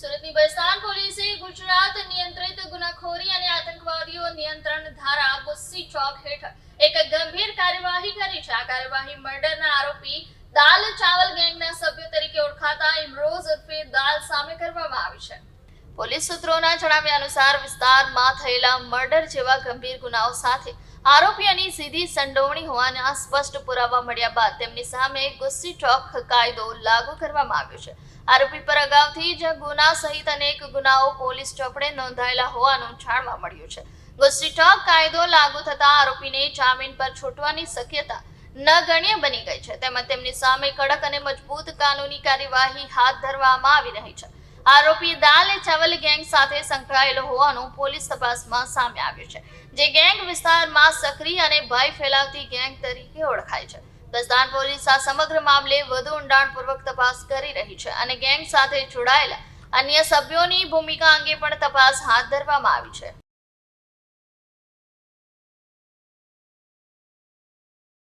સુરતની બસ્તાન પોલીસે ગુજરાત નિયંત્રિત ગુનાખોરી અને આતંકવાદીઓ નિયંત્રણ ધારા ગુસ્સી ચોક હેઠળ એક ગંભીર કાર્યવાહી કરી છે. આ કાર્યવાહી મર્ડરના આરોપી દાલ ચાવલ ગેંગના સભ્ય તરીકે ઓળખાતા ઇમરોઝ ઉર્ફે દાલ સામે કરવામાં આવી છે. પોલીસ સૂત્રોના જણાવ્યા અનુસાર વિસ્તારમાં થયેલા મર્ડર જેવા ગંભીર ગુનાઓ સાથે આરોપીઓની સીધી સંડોવણી હોવાના સ્પષ્ટ પુરાવા મળ્યા બાદ તેમની સામે ગુસ્સી ચોક કાયદો લાગુ કરવામાં આવ્યો છે. આરોપી પર અગાઉથી જ ગુના સહિત અનેક ગુનાઓ પોલીસ ચોપડે નોંધાયેલા હોવાનું જાણવા મળ્યું છે. ગુસ્સી ચોક કાયદો લાગુ થતા આરોપીને જામીન પર છૂટવાની શક્યતા નગણ્ય બની ગઈ છે. તેમજ તેમની સામે કડક અને મજબૂત કાનૂની કાર્યવાહી હાથ ધરવામાં આવી રહી છે. આરોપી દાલ ચાવલ ગેંગ સાથે સંકળાયેલો હોવાનું પોલીસ તપાસમાં સામે આવ્યું છે. જે ગેંગ વિસ્તારમાં સક્રિય અને ભય ફેલાવતી ગેંગ તરીકે ઓળખાય છે. દસ્તાન પોલીસ આ સમગ્ર મામલે વધુ ઊંડાણપૂર્વક તપાસ કરી રહી છે અને ગેંગ સાથે જોડાયેલા અન્ય સભ્યોની ભૂમિકા અંગે પણ તપાસ હાથ ધરવામાં આવી છે.